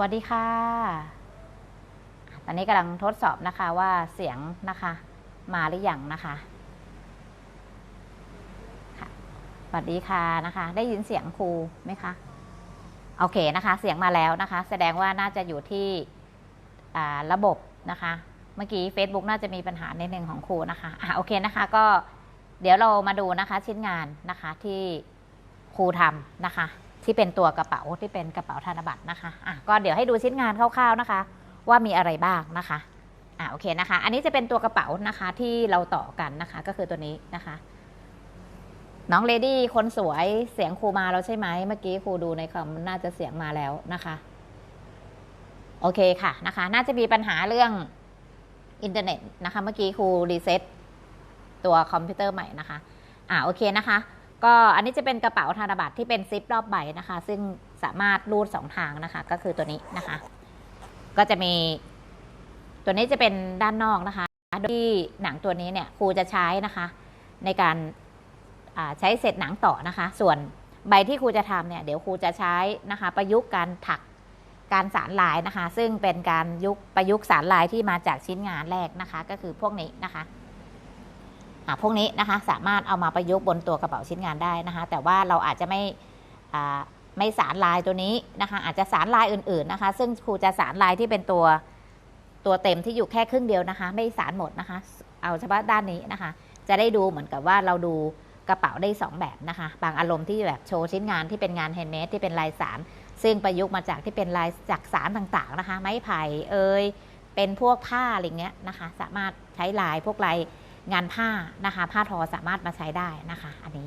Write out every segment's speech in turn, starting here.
วัสดีค่ะ ตอนนี้กำลังทดสอบนะคะว่าเสียงนะคะ มาหรือยังนะคะค่ะสวัสดีค่ะนะคะ ได้ยินเสียงครูไหมคะ โอเคนะคะ เสียงมาแล้วนะคะ แสดงว่าน่าจะอยู่ที่อ่าระบบนะคะ เมื่อกี้ Facebook น่าจะมีปัญหาในหนึ่งของครูนะคะอะโอเคนะคะ ก็เดี๋ยวเรามาดูนะคะชิ้นงานนะคะที่ครูทำนะคะ ที่เป็นตัวกระเป๋าที่เป็นกระเป๋าธนบัตรนะคะอะก็เดี๋ยวให้ดูชิ้นงานคร่าวๆนะคะ ว่ามีอะไรบ้างนะคะอะโอเคนะคะ อันนี้จะเป็นตัวกระเป๋านะคะที่เราต่อกันนะคะ ก็คือตัวนี้นะคะ น้องเลดี้คนสวยเสียงครูมาแล้วใช่ไหมเมื่อกี้ครูดูในคอมน่าจะเสียงมาแล้วนะคะ โอเคค่ะนะคะ น่าจะมีปัญหาเรื่องอินเทอร์เน็ตนะคะ เมื่อกี้ครูรีเซ็ตตัวคอมพิวเตอร์ใหม่นะคะ อ่าโอเคนะคะ ก็อันนี้จะเป็นกระเป๋าธนบัตรที่เป็นซิปรอบใบนะคะ ซึ่งสามารถรูดสองทางนะคะ ก็คือตัวนี้นะคะ ก็จะมีตัวนี้จะเป็นด้านนอกนะคะที่หนังตัวนี้เนี่ยครูจะใช้นะคะ ในการใช้เศษหนังต่อนะคะ ส่วนใบที่ครูจะทำเนี่ยเดี๋ยวครูจะใช้นะคะ ประยุกต์การถักการสารลายนะคะ ซึ่งเป็นการยุกประยุกต์สารลายที่มาจากชิ้นงานแรกนะคะ ก็คือพวกนี้นะคะ พวกนี้นะคะสามารถเอามาประยุกต์บนตัวกระเป๋าชิ้นงานได้นะคะ แต่ว่าเราอาจจะไม่ไม่สารลายตัวนี้นะคะ อาจจะสารลายอื่นๆนะคะ ซึ่งครูจะสารลายที่เป็นตัวตัวเต็มที่อยู่แค่ครึ่งเดียวนะคะ ไม่สารหมดนะคะ เอาเฉพาะด้านนี้นะคะ จะได้ดูเหมือนกับว่าเราดูกระเป๋าได้สองแบบนะคะ บางอารมณ์ที่แบบโชว์ชิ้นงานที่เป็นงานแฮนด์เมดที่เป็นลายสาร ซึ่งประยุกต์มาจากที่เป็นลายจากสารต่างๆนะคะ ไม้ไผ่เอ่ยเป็นพวกผ้าอะไรเงี้ยนะคะ สามารถใช้ลายพวกลาย งานผ้านะคะ ผ้าทอสามารถมาใช้ได้นะคะ อันนี้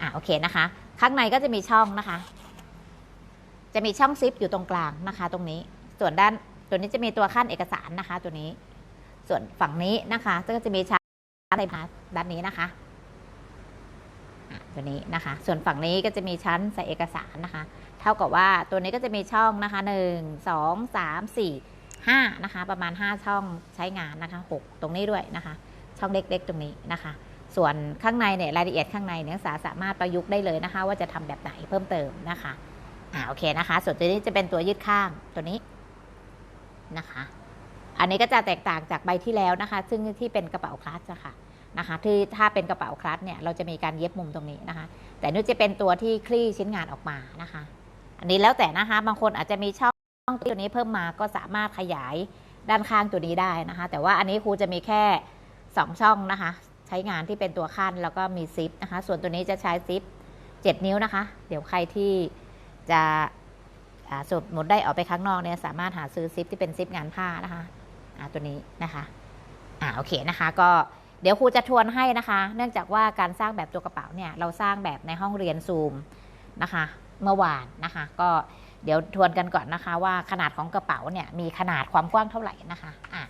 อะโอเคนะคะ ข้างในก็จะมีช่องนะคะ จะมีช่องซิปอยู่ตรงกลางนะคะ ตรงนี้ส่วนด้านตัวนี้จะมีตัวขั้นเอกสารนะคะ ตัวนี้ ส่วนฝั่งนี้นะคะก็จะมีชั้นอะไรคะด้านนี้นะคะอะตัวนี้นะคะ ส่วนฝั่งนี้ก็จะมีชั้นใส่เอกสารนะคะ เท่ากับว่าตัวนี้ก็จะมีช่องนะคะหนึ่งสองสามสี่ห้านะคะ ประมาณห้าช่องใช้งานนะคะหกตรงนี้ด้วยนะคะ ช่องเล็ก ๆ ตรงนี้นะคะ ส่วนข้างในเนี่ยรายละเอียดข้างในนักศึกษาสามารถประยุกต์ได้เลยนะคะ ว่าจะทำแบบไหนเพิ่มเติมนะคะอ่าโอเคนะคะ ส่วนตัวนี้จะเป็นตัวยืดข้างตัวนี้นะคะ อันนี้ก็จะแตกต่างจากใบที่แล้วนะคะ ซึ่งที่เป็นกระเป๋าคลัตช์อะค่ะนะคะที่ถ้าเป็นกระเป๋าคลัตช์เนี่ยเราจะมีการเย็บมุมตรงนี้นะคะ แต่นี่จะเป็นตัวที่คลี่ชิ้นงานออกมานะคะ อันนี้แล้วแต่นะคะบางคนอาจจะมีช่องตัวนี้เพิ่มมาก็สามารถขยายด้านข้างตัวนี้ได้นะคะ แต่ว่าอันนี้ครูจะมีแค่ สองช่องนะคะ ใช้งานที่เป็นตัวขั้นแล้วก็มีซิปนะคะ ส่วนตัวนี้จะใช้ซิป 7 นิ้วนะคะ เดี๋ยวใครที่จะสมมติได้ออกไปข้างนอกเนี่ยสามารถหาซื้อซิปที่เป็นซิปงานผ้านะคะตัวนี้นะคะอ่าโอเคนะคะ ก็เดี๋ยวครูจะทวนให้นะคะ เนื่องจากว่าการสร้างแบบตัวกระเป๋าเนี่ยเราสร้างแบบในห้องเรียนซูมนะคะ เมื่อวานนะคะ ก็เดี๋ยวทวนกันก่อนนะคะ ว่าขนาดของกระเป๋าเนี่ยมีขนาดความกว้างเท่าไหร่นะคะอะอ่า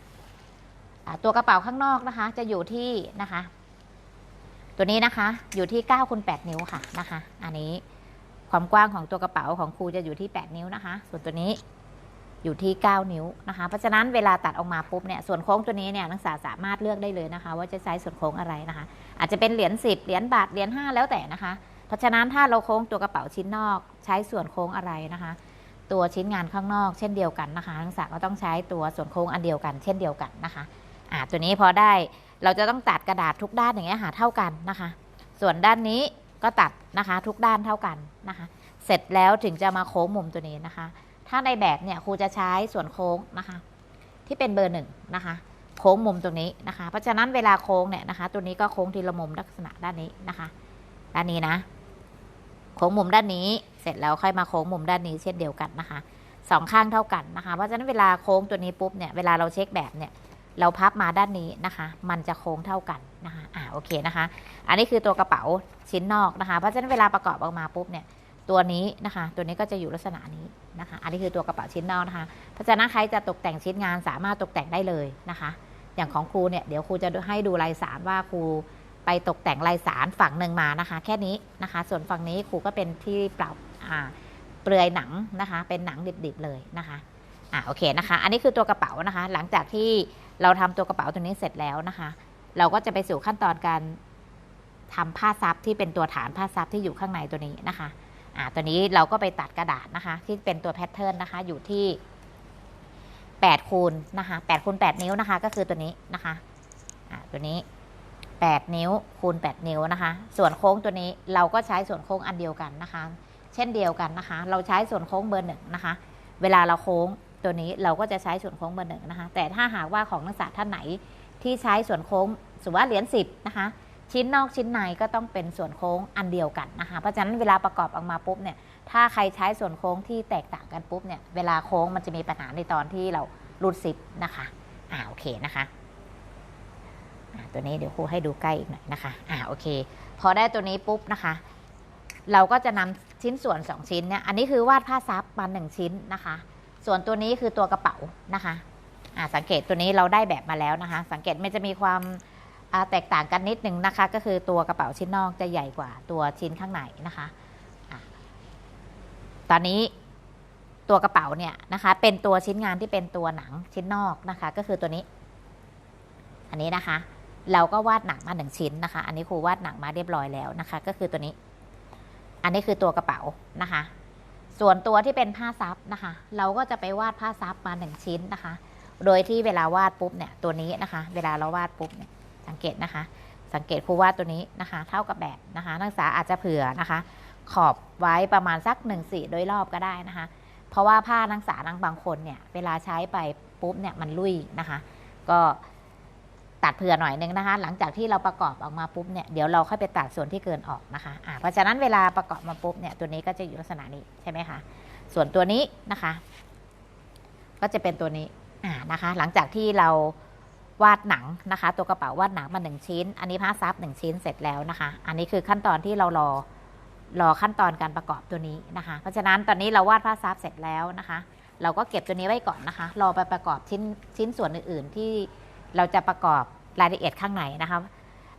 ตัวกระเป๋าข้างนอกนะคะ จะอยู่ที่นะคะ ตัวนี้นะคะอยู่ที่9คูณ8นิ้วค่ะนะคะ อันนี้ความกว้างของตัวกระเป๋าของครูจะอยู่ที่ 8 นิ้วนะคะ ส่วนตัวนี้อยู่ที่ 9 นิ้วนะคะ เพราะฉะนั้นเวลาตัดออกมาปุ๊บเนี่ยส่วนโค้งตัวนี้เนี่ยนักศึกษาสามารถเลือกได้เลยนะคะ ว่าจะใช้ส่วนโค้งอะไรนะคะ อาจจะเป็นเหรียญ10 เหรียญบาทเหรียญ5 แล้วแต่นะคะ เพราะฉะนั้นถ้าเราโค้งตัวกระเป๋าชิ้นนอก ใช้ส่วนโค้งอะไรนะคะ ตัวชิ้นงานข้างนอก เช่นเดียวกันนะคะนักศึกษาก็ต้องใช้ตัวส่วนโค้งอันเดียวกัน เช่นเดียวกันนะคะ อ่าตัวนี้พอได้เราจะต้องตัดกระดาษทุกด้านอย่างเงี้ยหาเท่ากันนะคะ ส่วนด้านนี้ก็ตัดนะคะทุกด้านเท่ากันนะคะ เสร็จแล้วถึงจะมาโค้งมุมตัวนี้นะคะ ถ้าในแบบเนี่ยครูจะใช้ส่วนโค้งนะคะ ที่เป็นเบอร์หนึ่งนะคะ โค้งมุมตรงนี้นะคะ เพราะฉะนั้นเวลาโค้งเนี่ยนะคะ ตัวนี้ก็โค้งทีละมุมลักษณะด้านนี้นะคะ ด้านนี้นะ โค้งมุมด้านนี้ เสร็จแล้วค่อยมาโค้งมุมด้านนี้เช่นเดียวกันนะคะสองข้างเท่ากันนะคะ เพราะฉะนั้นเวลาโค้งตัวนี้ปุ๊บเนี่ยเวลาเราเช็คแบบเนี่ย เราพับมาด้านนี้นะคะ มันจะโค้งเท่ากันนะคะอ่าโอเคนะคะ อันนี้คือตัวกระเป๋าชิ้นนอกนะคะ เพราะฉะนั้นเวลาประกอบออกมาปุ๊บเนี่ยตัวนี้นะคะ ตัวนี้ก็จะอยู่ลักษณะนี้นะคะ อันนี้คือตัวกระเป๋าชิ้นนอกนะคะเพราะฉะนั้นใครจะตกแต่งชิ้นงานสามารถตกแต่งได้เลยนะคะ อย่างของครูเนี่ยเดี๋ยวครูจะให้ดูลายสารว่าครูไปตกแต่งลายสารฝั่งหนึ่งมานะคะ แค่นี้นะคะ ส่วนฝั่งนี้ครูก็เป็นที่เปล่าอ่าเปลือยหนังนะคะ เป็นหนังดิบๆเลยนะคะอ่าโอเคนะคะ อันนี้คือตัวกระเป๋านะคะ หลังจากที่ เราทำตัวกระเป๋าตัวนี้เสร็จแล้วนะคะ เราก็จะไปสู่ขั้นตอนการทำผ้าซับที่เป็นตัวฐานผ้าซับที่อยู่ข้างในตัวนี้นะคะอ่าตัวนี้เราก็ไปตัดกระดาษนะคะ ที่เป็นตัวแพทเทิร์นนะคะ อยู่ที่8คูณนะคะ8คูณ8นิ้วนะคะ ก็คือตัวนี้นะคะอ่าตัวนี้ 8 นิ้วคูณ 8 นิ้วนะคะ ส่วนโค้งตัวนี้เราก็ใช้ส่วนโค้งอันเดียวกันนะคะ เช่นเดียวกันนะคะ เราใช้ส่วนโค้งเบอร์หนึ่งนะคะ เวลาเราโค้ง ตัวนี้เราก็จะใช้ส่วนโค้งเบอร์หนึ่งนะคะ แต่ถ้าหากว่าของนักศึกษาท่านไหนที่ใช้ส่วนโค้งสมมติว่าเหรียญสิบนะคะ ชิ้นนอกชิ้นในก็ต้องเป็นส่วนโค้งอันเดียวกันนะคะ เพราะฉะนั้นเวลาประกอบออกมาปุ๊บเนี่ย ถ้าใครใช้ส่วนโค้งที่แตกต่างกันปุ๊บเนี่ย เวลาโค้งมันจะมีปัญหาในตอนที่เรารูดซิปนะคะ อ่าโอเคนะคะอ่าตัวนี้เดี๋ยวครูให้ดูใกล้อีกหน่อยนะคะ อ่าโอเค พอได้ตัวนี้ปุ๊บนะคะ เราก็จะนำชิ้นส่วน 2 ชิ้นเนี่ย อันนี้คือวาดผ้าซับมาหนึ่งชิ้นนะคะ ส่วนตัวนี้คือตัวกระเป๋านะคะอ่าสังเกตตัวนี้เราได้แบบมาแล้วนะคะ สังเกตมันจะมีความแตกต่างกันนิดหนึ่งนะคะ ก็คือตัวกระเป๋าชิ้นนอกจะใหญ่กว่าตัวชิ้นข้างในนะคะอะตอนนี้ตัวกระเป๋าเนี่ยนะคะ เป็นตัวชิ้นงานที่เป็นตัวหนังชิ้นนอกนะคะ ก็คือตัวนี้ อันนี้นะคะ เราก็วาดหนังมาหนึ่งชิ้นนะคะ อันนี้ครูวาดหนังมาเรียบร้อยแล้วนะคะ ก็คือตัวนี้ อันนี้คือตัวกระเป๋านะคะ ส่วนตัวที่เป็นผ้าซับนะคะ เราก็จะไปวาดผ้าซับมาหนึ่งชิ้นนะคะ โดยที่เวลาวาดปุ๊บเนี่ยตัวนี้นะคะ เวลาเราวาดปุ๊บเนี่ยสังเกตนะคะ สังเกตครูวาดตัวนี้นะคะ เท่ากับแบบนะคะนักศึกษาอาจจะเผื่อนะคะ ขอบไว้ประมาณสัก1นสี่โดยรอบก็ได้นะคะ เพราะว่าผ้านักศึกษานักบางคนเนี่ยเวลาใช้ไปปุ๊บเนี่ยมันลุยนะคะ ก็ ตัดเผื่อหน่อยนึงนะคะ หลังจากที่เราประกอบออกมาปุ๊บเนี่ยเดี๋ยวเราค่อยไปตัดส่วนที่เกินออกนะคะอ่าเพราะฉะนั้นเวลาประกอบมาปุ๊บเนี่ยตัวนี้ก็จะอยู่ลักษณะนี้ใช่ไหมคะส่วนตัวนี้นะคะ ก็จะเป็นตัวนี้อ่านะคะ หลังจากที่เราวาดหนังนะคะ ตัวกระเป๋าวาดหนังมาหนึ่งชิ้น อันนี้ผ้าซับหนึ่งชิ้นเสร็จแล้วนะคะ อันนี้คือขั้นตอนที่เรารอรอขั้นตอนการประกอบตัวนี้นะคะ เพราะฉะนั้นตอนนี้เราวาดผ้าซับเสร็จแล้วนะคะ เราก็เก็บตัวนี้ไว้ก่อนนะคะ รอไปประกอบชิ้นชิ้นส่วนอื่น ๆ ที่ เราจะประกอบรายละเอียดข้างในนะคะ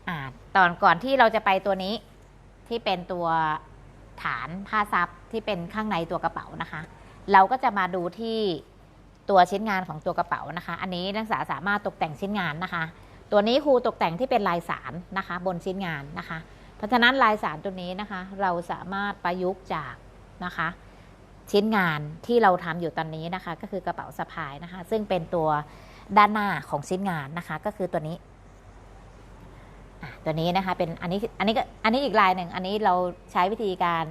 อ่าตอนก่อนที่เราจะไปตัวนี้ที่เป็นตัวฐานผ้าซับที่เป็นข้างในตัวกระเป๋านะคะ เราก็จะมาดูที่ตัวชิ้นงานของตัวกระเป๋านะคะ อันนี้นักศึกษาสามารถตกแต่งชิ้นงานนะคะ ตัวนี้ครูตกแต่งที่เป็นลายสารนะคะ บนชิ้นงานนะคะ เพราะฉะนั้นลายสารตัวนี้นะคะ เราสามารถประยุกต์จากนะคะ ชิ้นงานที่เราทำอยู่ตอนนี้นะคะ ก็คือกระเป๋าสะพายนะคะ ซึ่งเป็นตัว ด้านหน้าของชิ้นงานนะคะ ก็คือตัวนี้ตัวนี้นะคะเป็นอันนี้อันนี้ก็อันนี้อีกลายหนึ่งอันนี้เราใช้วิธีการ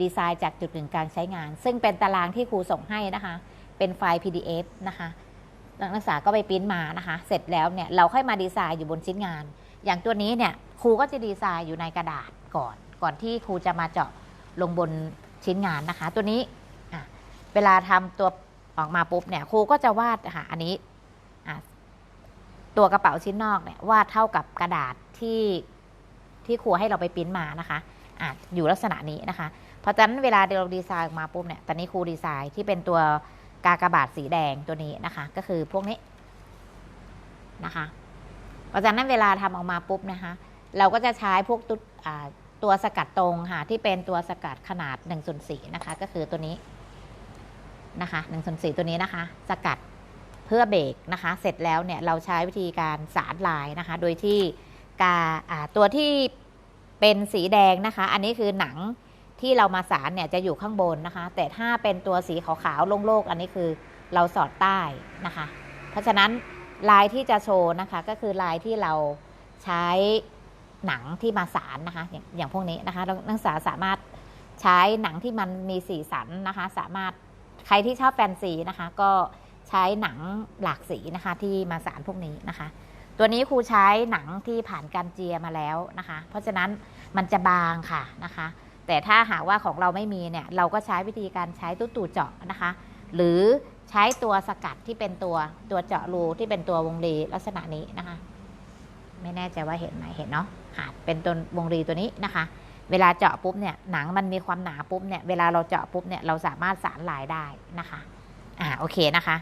ดีไซน์จากจุดหนึ่งการใช้งาน ซึ่งเป็นตารางที่ครูส่งให้นะคะ เป็นไฟล์ PDF นะคะนักศึกษาก็ไปปริ้นมานะคะ เสร็จแล้วเนี่ยเราค่อยมาดีไซน์อยู่บนชิ้นงาน อย่างตัวนี้เนี่ยครูก็จะดีไซน์อยู่ในกระดาษก่อน ก่อนที่ครูจะมาเจาะลงบนชิ้นงานนะคะ ตัวนี้เวลาทำตัวออกมาปุ๊บเนี่ยครูก็จะวาดค่ะอันนี้ ตัวกระเป๋าชิ้นนอกเนี่ยวาดเท่ากับกระดาษที่ที่ครูให้เราไปปริ้นมานะคะอะอยู่ลักษณะนี้นะคะ เพราะฉะนั้นเวลาเราดีไซน์ออกมาปุ๊บเนี่ย ตอนนี้ครูดีไซน์ที่เป็นตัวกากบาทสีแดงตัวนี้นะคะ ก็คือพวกนี้นะคะ เพราะฉะนั้นเวลาทำออกมาปุ๊บนะคะ เราก็จะใช้พวกตุ๊ดอ่าตัวสกัดตรงค่ะที่เป็นตัวสกัดขนาด1ส่วน4นะคะ ก็คือตัวนี้นะคะ1ส่วน4ตัวนี้นะคะ สกัด เพื่อเบรกนะคะ เสร็จแล้วเนี่ยเราใช้วิธีการสารลายนะคะ โดยที่กาตัวที่เป็นสีแดงนะคะ อันนี้คือหนังที่เรามาสารเนี่ยจะอยู่ข้างบนนะคะ แต่ถ้าเป็นตัวสีขาวๆโล่งๆอันนี้คือเราสอดใต้นะคะ เพราะฉะนั้นลายที่จะโชว์นะคะก็คือลายที่เราใช้หนังที่มาสารนะคะอย่างอย่างพวกนี้นะคะนักศึกษาสามารถใช้หนังที่มันมีสีสันนะคะ สามารถใครที่ชอบแฟนซีนะคะ ก็ ใช้หนังหลากสีนะคะที่มาสารพวกนี้นะคะ ตัวนี้ครูใช้หนังที่ผ่านการเจียมาแล้วนะคะ เพราะฉะนั้นมันจะบางค่ะนะคะ แต่ถ้าหากว่าของเราไม่มีเนี่ยเราก็ใช้วิธีการใช้ตู้ตูเจาะนะคะ หรือใช้ตัวสกัดที่เป็นตัวตัวเจาะรูที่เป็นตัววงรีลักษณะนี้นะคะ ไม่แน่ใจว่าเห็นไหมเห็นเนาะค่ะเป็นตัววงรีตัวนี้นะคะ เวลาเจาะปุ๊บเนี่ยหนังมันมีความหนาปุ๊บเนี่ยเวลาเราเจาะปุ๊บเนี่ยเราสามารถสารลายได้นะคะ อ่าโอเคนะคะ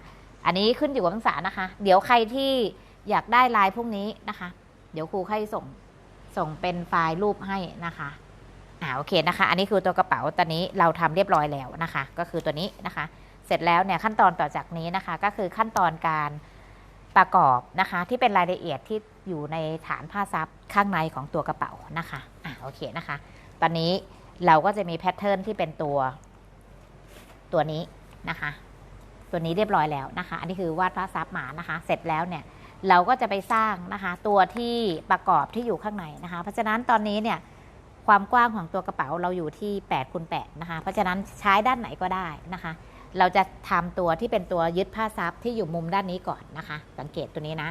อันนี้ขึ้นอยู่กับนักศึกษานะคะ เดี๋ยวใครที่อยากได้ลายพวกนี้นะคะ เดี๋ยวครูให้ส่งส่งเป็นไฟล์รูปให้นะคะอ่าโอเคนะคะ อันนี้คือตัวกระเป๋าตอนนี้เราทำเรียบร้อยแล้วนะคะ ก็คือตัวนี้นะคะ เสร็จแล้วเนี่ยขั้นตอนต่อจากนี้นะคะ ก็คือขั้นตอนการประกอบนะคะ ที่เป็นรายละเอียดที่อยู่ในฐานผ้าซับข้างในของตัวกระเป๋านะคะอ่าโอเคนะคะ ตอนนี้เราก็จะมีแพทเทิร์นที่เป็นตัวตัวนี้นะคะ ตัวนี้เรียบร้อยแล้วนะคะ อันนี้คือวาดพระซับหมานะคะ เสร็จแล้วเนี่ยเราก็จะไปสร้างนะคะตัวที่ประกอบที่อยู่ข้างในนะคะ เพราะฉะนั้นตอนนี้เนี่ยความกว้างของตัวกระเป๋าเราอยู่ที่8คูณ8นะคะ เพราะฉะนั้นใช้ด้านไหนก็ได้นะคะ เราจะทำตัวที่เป็นตัวยึดผ้าซับที่อยู่มุมด้านนี้ก่อนนะคะ สังเกตตัวนี้นะ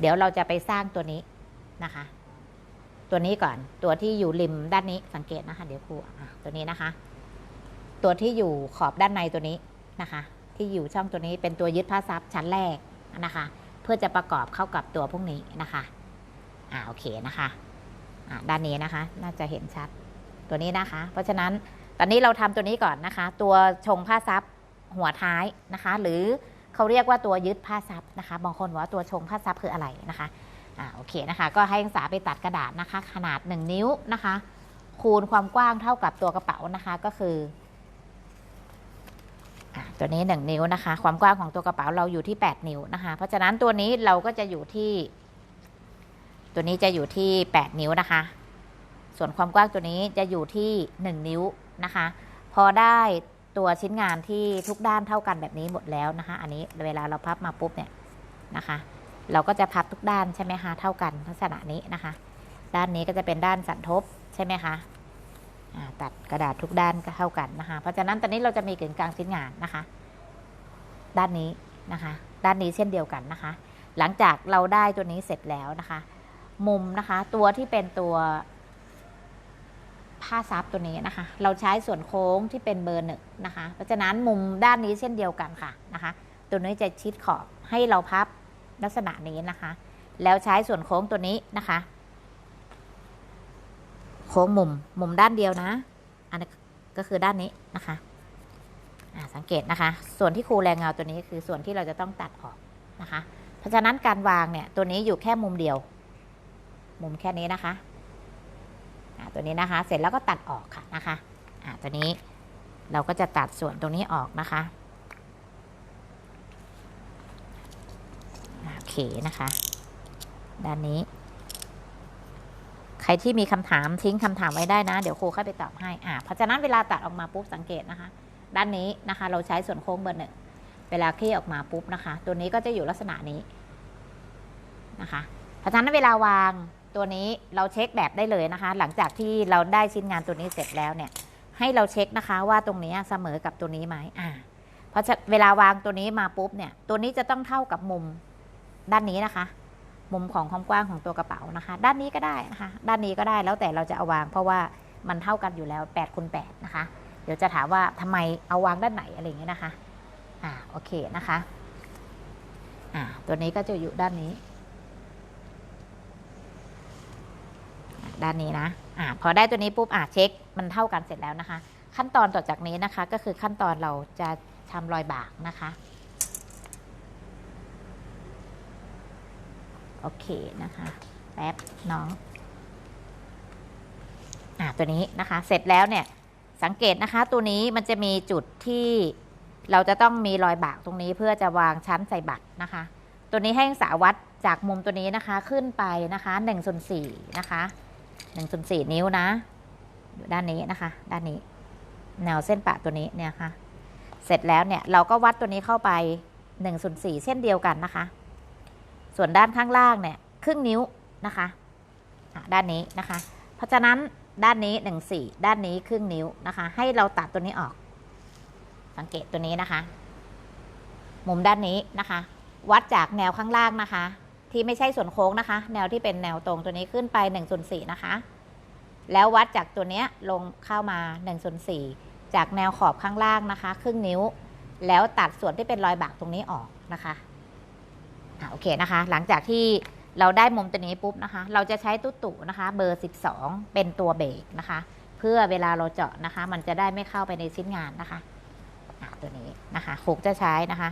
เดี๋ยวเราจะไปสร้างตัวนี้นะคะ ตัวนี้ก่อนตัวที่อยู่ริมด้านนี้สังเกตนะคะ เดี๋ยวครูตัวนี้นะคะ ตัวที่อยู่ขอบด้านในตัวนี้นะคะ ที่อยู่ช่องตัวนี้เป็นตัวยึดผ้าซับชั้นแรกนะคะ เพื่อจะประกอบเข้ากับตัวพวกนี้นะคะอ่าโอเคนะคะอ่าด้านนี้นะคะ น่าจะเห็นชัดตัวนี้นะคะ เพราะฉะนั้นตอนนี้เราทำตัวนี้ก่อนนะคะ ตัวชงผ้าซับหัวท้ายนะคะ หรือเขาเรียกว่าตัวยึดผ้าซับนะคะบางคนว่าตัวชงผ้าซับคืออะไรนะคะอ่าโอเคนะคะ ก็ให้นักศึกษาไปตัดกระดาษนะคะ ขนาด 1 นิ้วนะคะ คูณความกว้างเท่ากับตัวกระเป๋านะคะก็คือ ตัวนี้ 1 นิ้วนะคะ ความกว้างของตัวกระเป๋าเราอยู่ที่ 8 นิ้วนะคะ เพราะฉะนั้นตัวนี้เราก็จะอยู่ที่ ตัวนี้จะอยู่ที่ 8 นิ้วนะคะ ส่วนความกว้างตัวนี้จะอยู่ที่ 1 นิ้วนะคะ พอได้ตัวชิ้นงานที่ทุกด้านเท่ากันแบบนี้หมดแล้วนะคะ อันนี้เวลาเราพับมาปุ๊บเนี่ยนะคะ เราก็จะพับทุกด้านใช่ไหมคะเท่ากันลักษณะนี้นะคะ ด้านนี้ก็จะเป็นด้านสันทบใช่ไหมคะ ตัดกระดาษทุกด้านก็เท่ากันนะคะ เพราะฉะนั้นตอนนี้เราจะมีกึ่งกลางชิ้นงานนะคะ ด้านนี้นะคะ ด้านนี้เช่นเดียวกันนะคะ หลังจากเราได้ตัวนี้เสร็จแล้วนะคะ มุมนะคะ ตัวที่เป็นตัวผ้าซับตัวนี้นะคะ เราใช้ส่วนโค้งที่เป็นเบอร์หนึ่งนะคะ เพราะฉะนั้นมุมด้านนี้เช่นเดียวกันค่ะนะคะ ตัวนี้จะชิดขอบให้เราพับลักษณะนี้นะคะ แล้วใช้ส่วนโค้งตัวนี้นะคะ โค้งมุมมุมด้านเดียวนะ อันนี้ก็คือด้านนี้นะคะสังเกตนะคะ ส่วนที่ครูแรงเงาตัวนี้คือส่วนที่เราจะต้องตัดออกนะคะ เพราะฉะนั้นการวางเนี่ยตัวนี้อยู่แค่มุมเดียว มุมแค่นี้นะคะตัวนี้นะคะ เสร็จแล้วก็ตัดออกค่ะนะคะตัวนี้เราก็จะตัดส่วนตรงนี้ออกนะคะโอเคนะคะ ด้านนี้ รที่มีคำถามทิ้งคำถามไว้ได้นะ เดี๋ยวครูเข้าไปตอบให้อ่าเพราะฉะนั้นเวลาตัดออกมาปุ๊บสังเกตนะคะ ด้านนี้นะคะ เราใช้ส่วนโค้งเบอร์หนึ่งเวลาคลี่ออกมาปุ๊บนะคะ ตัวนี้ก็จะอยู่ลักษณะนี้นะคะเพราะฉะนั้นเวลาวางตัวนี้เราเช็คแบบได้เลยนะคะ หลังจากที่เราได้ชิ้นงานตัวนี้เสร็จแล้วเนี่ย ให้เราเช็คนะคะว่าตรงนี้เสมอกับตัวนี้ไหมอ่าเพราะเวลาวางตัวนี้มาปุ๊บเนี่ย ตัวนี้จะต้องเท่ากับมุมด้านนี้นะคะ มุมของความกว้างของตัวกระเป๋านะคะ ด้านนี้ก็ได้นะคะ ด้านนี้ก็ได้แล้วแต่เราจะเอาวาง เพราะว่ามันเท่ากันอยู่แล้ว8คูณ8นะคะ เดี๋ยวจะถามว่าทำไมเอาวางด้านไหนอะไรอย่างเงี้ยนะคะ อ่าโอเคนะคะ อ่าตัวนี้ก็จะอยู่ด้านนี้ ด้านนี้นะ อ่าพอได้ตัวนี้ปุ๊บอ่าเช็ค มันเท่ากันเสร็จแล้วนะคะ ขั้นตอนต่อจากนี้นะคะ ก็คือขั้นตอนเราจะทำรอยบากนะคะ โอเคนะคะแป๊บน้องอ่าตัวนี้นะคะ เสร็จแล้วเนี่ยสังเกตนะคะตัวนี้มันจะมีจุดที่เราจะต้องมีรอยบากตรงนี้เพื่อจะวางชั้นใส่บัตรนะคะ ตัวนี้ให้นักศึกษาวัดจากมุมตัวนี้นะคะขึ้นไปนะคะ1ส่วน4นะคะ1ส่วน4นิ้วนะอยู่ด้านนี้นะคะ ด้านนี้ แนวเส้นปะตัวนี้เนี่ยค่ะ เสร็จแล้วเนี่ยเราก็วัดตัวนี้เข้าไป1ส่วน4เช่นเดียวกันนะคะ ส่วนด้านข้างล่างเนี่ยครึ่งนิ้วนะคะด้านนี้นะคะ เพราะฉะนั้นด้านนี้ 1 4 ด้านนี้ครึ่งนิ้วนะคะ ให้เราตัดตัวนี้ออก สังเกตตัวนี้นะคะ มุมด้านนี้นะคะ วัดจากแนวข้างล่างนะคะ ที่ไม่ใช่ส่วนโค้งนะคะ แนวที่เป็นแนวตรงตัวนี้ขึ้นไป1ส่วน4นะคะ แล้ววัดจากตัวเนี้ยลงเข้ามา1ส่วน4จากแนวขอบข้างล่างนะคะ ครึ่งนิ้ว แล้วตัดส่วนที่เป็นรอยบากตรงนี้ออกนะคะ อะโอเคนะคะ หลังจากที่เราได้มุมตัวนี้ปุ๊บนะคะ เราจะใช้ตุ๊ตุนะคะ เบอร์ 12 เป็นตัวเบรกนะคะ เพื่อเวลาเราเจาะนะคะ มันจะได้ไม่เข้าไปในชิ้นงานนะคะอะตัวนี้นะคะโคกจะใช้นะคะ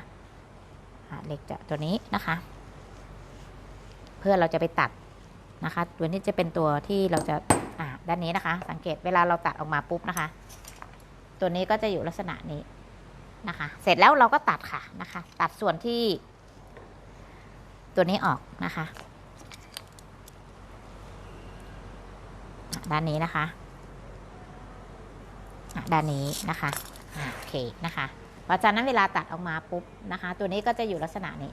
อะเหล็กเจาะตัวนี้นะคะ เพื่อเราจะไปตัดนะคะตัวนี้จะเป็นตัวที่เราจะอ่าด้านนี้นะคะ สังเกตเวลาเราตัดออกมาปุ๊บนะคะ ตัวนี้ก็จะอยู่ลักษณะนี้นะคะ เสร็จแล้วเราก็ตัดค่ะนะคะ ตัดส่วนที่ ตัวนี้ออกนะคะ ด้านนี้นะคะ ด้านนี้นะคะโอเคนะคะเพราะฉะนั้นเวลาตัดออกมาปุ๊บนะคะ ตัวนี้ก็จะอยู่ลักษณะนี้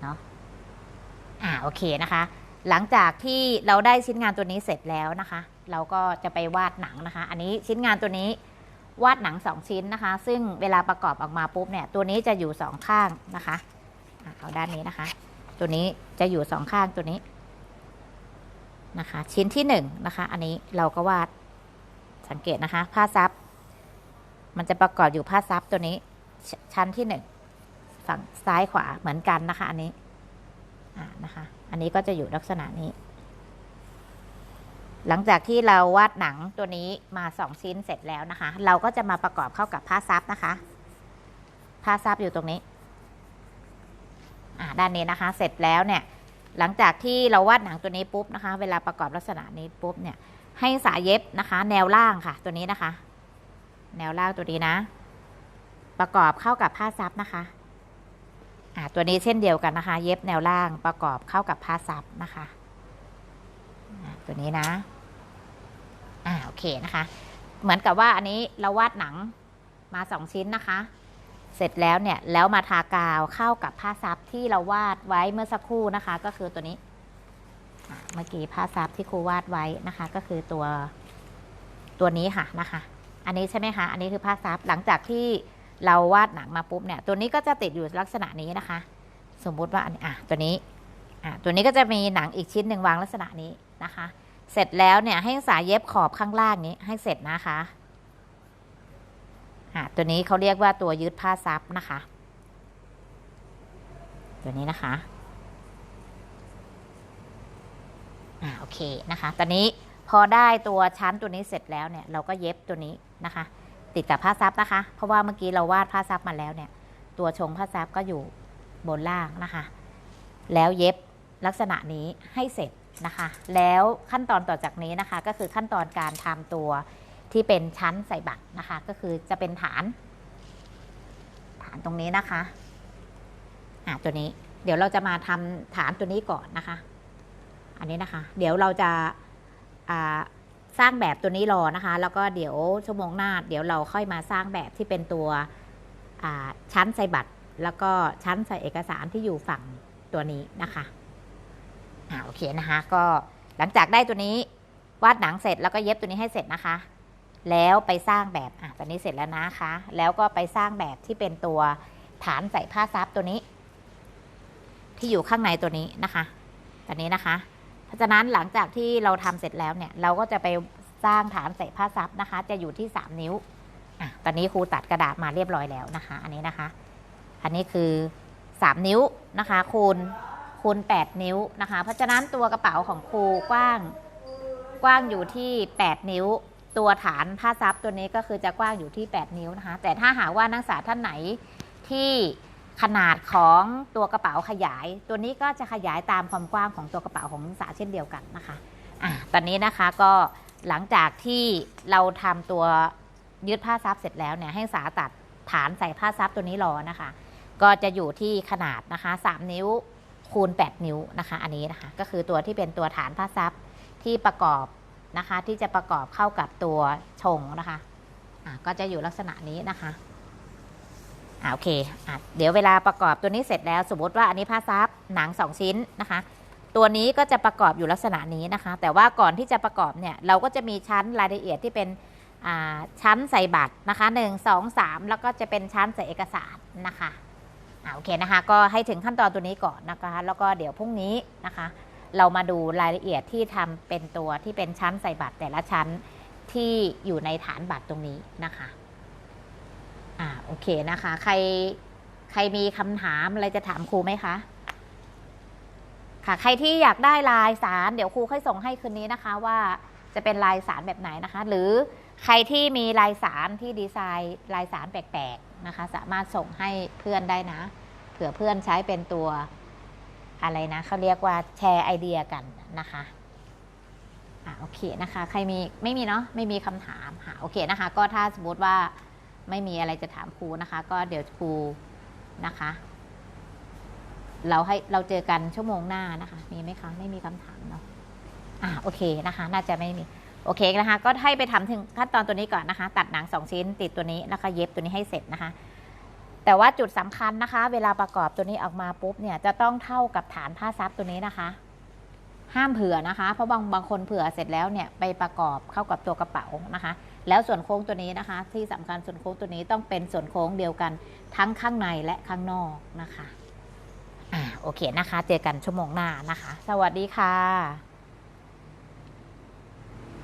เนาะอ่าโอเคนะคะ หลังจากที่เราได้ชิ้นงานตัวนี้เสร็จแล้วนะคะ เราก็จะไปวาดหนังนะคะ อันนี้ชิ้นงานตัวนี้วาดหนังสองชิ้นนะคะ ซึ่งเวลาประกอบออกมาปุ๊บเนี่ย ตัวนี้จะอยู่สองข้างนะคะ เอาด้านนี้นะคะ ตัวนี้จะอยู่สองข้างตัวนี้นะคะ ชิ้นที่หนึ่งนะคะ อันนี้เราก็วาดสังเกตนะคะ ผ้าซับมันจะประกอบอยู่ผ้าซับตัวนี้ ชั้นที่หนึ่งฝั่งซ้ายขวาเหมือนกันนะคะ อันนี้อ่านะคะ อันนี้ก็จะอยู่ลักษณะนี้ หลังจากที่เราวาดหนังตัวนี้มาสองชิ้นเสร็จแล้วนะคะ เราก็จะมาประกอบเข้ากับผ้าซับนะคะ ผ้าซับอยู่ตรงนี้ ด้านนี้นะคะ เสร็จแล้วเนี่ยหลังจากที่เราวาดหนังตัวนี้ปุ๊บนะคะ เวลาประกอบลักษณะนี้ปุ๊บเนี่ยให้สายเย็บนะคะ แนวล่างค่ะ ตัวนี้นะคะ แนวล่างตัวนี้นะ ประกอบเข้ากับผ้าซับนะคะอ่าตัวนี้เช่นเดียวกันนะคะ เย็บแนวล่างประกอบเข้ากับผ้าซับนะคะตัวนี้นะอ่าโอเคนะคะ เหมือนกับว่าอันนี้เราวาดหนังมาสองชิ้นนะคะ เสร็จแล้วเนี่ยแล้วมาทากาวเข้ากับผ้าซับที่เราวาดไว้เมื่อสักครู่นะคะ ก็คือตัวนี้เมื่อกี้ผ้าซับที่ครูวาดไว้นะคะ ก็คือตัวตัวนี้ค่ะนะคะ อันนี้ใช่ไหมคะอันนี้คือผ้าซับหลังจากที่เราวาดหนังมาปุ๊บเนี่ย ตัวนี้ก็จะติดอยู่ลักษณะนี้นะคะ สมมุติว่าอันนี้อะตัวนี้อะตัวนี้ก็จะมีหนังอีกชิ้นหนึ่งวางลักษณะนี้นะคะ เสร็จแล้วเนี่ยให้สายเย็บขอบข้างล่างนี้ให้เสร็จนะคะ ตัวนี้เขาเรียกว่าตัวยึดผ้าซับนะคะ ตัวนี้นะคะอ่าโอเคนะคะ ตอนนี้พอได้ตัวชั้นตัวนี้เสร็จแล้วเนี่ย เราก็เย็บตัวนี้นะคะ ติดกับผ้าซับนะคะ เพราะว่าเมื่อกี้เราวาดผ้าซับมาแล้วเนี่ย ตัวชงผ้าซับก็อยู่บนล่างนะคะ แล้วเย็บลักษณะนี้ให้เสร็จนะคะ แล้วขั้นตอนต่อจากนี้นะคะ ก็คือขั้นตอนการทำตัว ที่เป็นชั้นใส่บัตรนะคะ ก็คือจะเป็นฐาน ฐานตรงนี้นะคะอ่าตัวนี้เดี๋ยวเราจะมาทำฐานตัวนี้ก่อนนะคะ อันนี้นะคะ เดี๋ยวเราจะอ่าสร้างแบบตัวนี้รอนะคะ แล้วก็เดี๋ยวชั่วโมงหน้า เดี๋ยวเราค่อยมาสร้างแบบที่เป็นตัวชั้นใส่บัตร แล้วก็ชั้นใส่เอกสารที่อยู่ฝั่งตัวนี้นะคะอ่าโอเคนะคะ ก็หลังจากได้ตัวนี้วาดหนังเสร็จแล้วก็เย็บตัวนี้ให้เสร็จนะคะ แล้วไปสร้างแบบอะตอนนี้เสร็จแล้วนะคะ แล้วก็ไปสร้างแบบที่เป็นตัวฐานใส่ผ้าซับตัวนี้ ที่อยู่ข้างในตัวนี้นะคะตัวนี้นะคะ เพราะฉะนั้นหลังจากที่เราทำเสร็จแล้วเนี่ย เราก็จะไปสร้างฐานใส่ผ้าซับนะคะ จะอยู่ที่ 3 นิ้วอะตอนนี้ครูตัดกระดาษมาเรียบร้อยแล้วนะคะ อันนี้นะคะ อันนี้คือ 3 นิ้วนะคะ คูณคูณ 8 นิ้วนะคะ เพราะฉะนั้นตัวกระเป๋าของครูกว้างกว้างอยู่ที่ 8 นิ้ว ตัวฐานผ้าซับตัวนี้ก็คือจะกว้างอยู่ที่ 8 นิ้วนะคะ แต่ถ้าหากว่านักศึกษาท่านไหนที่ขนาดของตัวกระเป๋าขยาย ตัวนี้ก็จะขยายตามความกว้างของตัวกระเป๋าของนักศึกษาเช่นเดียวกันนะคะอะตอนนี้นะคะก็หลังจากที่เราทำตัวยืดผ้าซับเสร็จแล้วเนี่ยให้สาตัดฐานใส่ผ้าซับตัวนี้รอนะคะ ก็จะอยู่ที่ขนาดนะคะ 3 นิ้วคูณ 8 นิ้วนะคะ อันนี้นะคะ ก็คือตัวที่เป็นตัวฐานผ้าซับที่ประกอบ นะคะ ที่จะประกอบเข้ากับตัวชงนะคะะก็จะอยู่ลักษณะนี้นะคะอ่าโอเคอะเดี๋ยวเวลาประกอบตัวนี้เสร็จแล้ว สมมติว่าอันนี้ผ้าซับหนัง 2 ชิ้นนะคะ ตัวนี้ก็จะประกอบอยู่ลักษณะนี้นะคะ แต่ว่าก่อนที่จะประกอบเนี่ยเราก็จะมีชั้นรายละเอียดที่เป็นอ่าชั้นใส่บัตรนะคะ1 2 3 แล้วก็จะเป็นชั้นใส่เอกสารนะคะอ่าโอเคนะคะ ก็ให้ถึงขั้นตอนตัวนี้ก่อนนะคะ แล้วก็เดี๋ยวพรุ่งนี้นะคะ เรามาดูรายละเอียดที่ทำเป็นตัวที่เป็นชั้นใส่บัตรแต่ละชั้นที่อยู่ในฐานบัตรตรงนี้นะคะอ่าโอเคนะคะ ใครใครมีคำถามอะไรจะถามครูไหมคะค่ะ ใครที่อยากได้ลายสาร เดี๋ยวครูค่อยส่งให้คืนนี้นะคะ ว่าจะเป็นลายสารแบบไหนนะคะ หรือใครที่มีลายสารที่ดีไซน์ลายสารแปลกๆนะคะ สามารถส่งให้เพื่อนได้นะ เผื่อเพื่อนใช้เป็นตัว อะไรนะเขาเรียกว่าแชร์ไอเดียกันนะคะอะโอเคนะคะ ใครมีไม่มีเนาะไม่มีคำถามค่ะโอเคนะคะ ก็ถ้าสมมติว่าไม่มีอะไรจะถามครูนะคะ ก็เดี๋ยวครูนะคะ เราให้เราเจอกันชั่วโมงหน้านะคะ มีไหมคะไม่มีคำถามเนาะอ่าโอเคนะคะ น่าจะไม่มีโอเคนะคะ ก็ให้ไปทำถึงขั้นตอนตัวนี้ก่อนนะคะ ตัดหนัง2ชิ้นติดตัวนี้แล้วก็เย็บตัวนี้ให้เสร็จนะคะ แต่ว่าจุดสำคัญนะคะ เวลาประกอบตัวนี้ออกมาปุ๊บเนี่ยจะต้องเท่ากับฐานผ้าซับตัวนี้นะคะ ห้ามเผื่อนะคะ เพราะบางบางคนเผื่อเสร็จแล้วเนี่ยไปประกอบเข้ากับตัวกระเป๋านะคะ แล้วส่วนโค้งตัวนี้นะคะ ที่สำคัญส่วนโค้งตัวนี้ต้องเป็นส่วนโค้งเดียวกันทั้งข้างในและข้างนอกนะคะอ่าโอเคนะคะ เจอกันชั่วโมงหน้านะคะ สวัสดีค่ะ